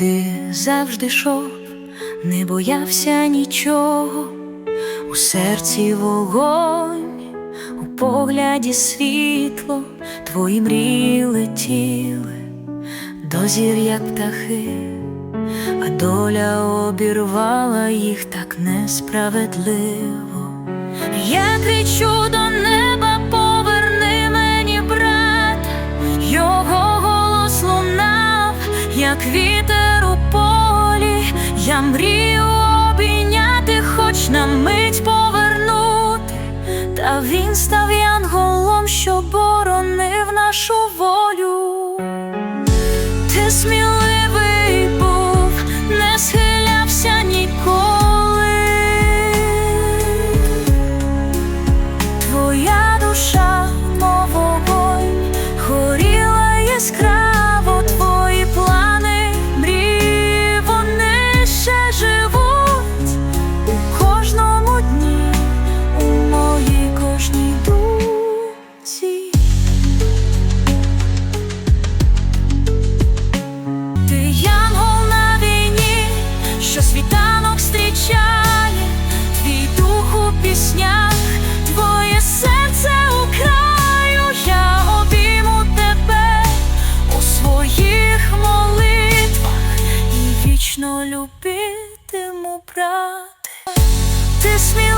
Ти завжди йшов, не боявся нічого, у серці вогонь, у погляді світло, твої мрії летіли до зір, як птахи, а доля обірвала їх так несправедливо. Я кричу до неба, поверни мені брата, його голос лунав, як вітер я мрію обійняти, хоч на мить повернути, та він став янголом, що боронив нашу волю. Ти сміливий вічно любитиму брате. Ти сміливий